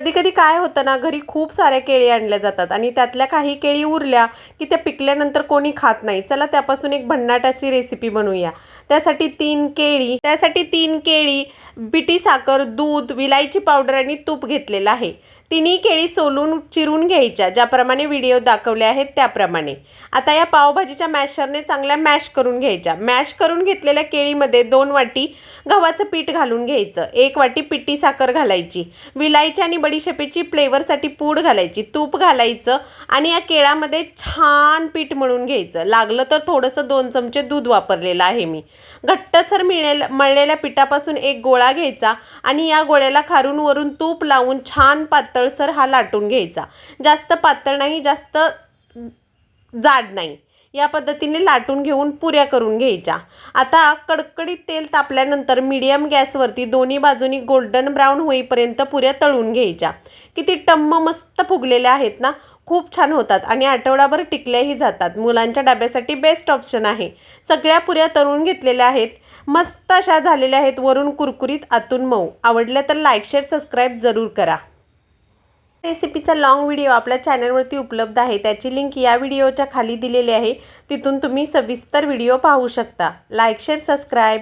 कधी कधी काय होतं ना घरी खूप साऱ्या केळी आणल्या जातात आणि त्यातल्या काही केळी उरल्या की त्या पिकल्यानंतर कोणी खात नाही. चला त्यापासून एक भन्नाटाची रेसिपी बनवूया. त्यासाठी तीन केळी त्यासाठी तीन केळी बिटी साखर दूध विलायची पावडर आणि तूप घेतलेलं आहे. तिन्ही केळी सोलून चिरून घ्यायच्या. ज्याप्रमाणे व्हिडिओ दाखवले आहेत त्याप्रमाणे. आता या पावभाजीच्या मॅशरने चांगल्या मॅश करून घ्यायच्या. मॅश करून घेतलेल्या केळीमध्ये दोन वाटी गव्हाचं पीठ घालून घ्यायचं. एक वाटी पिठी साखर घालायची. विलायची आणि बडीशेपेची फ्लेवरसाठी पूड घालायची. तूप घालायचं आणि या केळामध्ये छान पीठ मळून घ्यायचं. लागलं तर थोडंसं दोन चमचे दूध वापरलेलं आहे मी. घट्टसर मिळेल मळलेल्या पिठापासून एक गोळा घ्यायचा आणि या गोळ्याला खारून वरून तूप लावून छान पातळ पातळसर हा लाटून घ्यायचा. जास्त पातळ नाही जास्त जाड नाही. या पद्धतीने लाटून घेऊन पुऱ्या करून घ्यायच्या. आता कडकडीत तेल तापल्यानंतर मीडियम गॅसवरती दोन्ही बाजूनी गोल्डन ब्राऊन होईपर्यंत पुऱ्या तळून घ्यायच्या. किती टम्म मस्त फुगलेल्या आहेत ना? खूप छान होतात आणि आठवडाभर टिकल्याही जातात. मुलांच्या डब्यासाठी बेस्ट ऑप्शन आहे. सगळ्या पुऱ्या तळून घेतलेल्या आहेत. मस्त अशा झालेल्या आहेत. वरून कुरकुरीत आतून मऊ. आवडल्या तर लाईक शेअर सबस्क्राईब जरूर करा. रेसिपीचा लाँग व्हिडिओ आपल्या चॅनलवरती उपलब्ध आहे. त्याची लिंक या व्हिडिओच्या खाली दिलेली आहे. तिथून तुम्ही सविस्तर व्हिडिओ पाहू शकता. Like share subscribe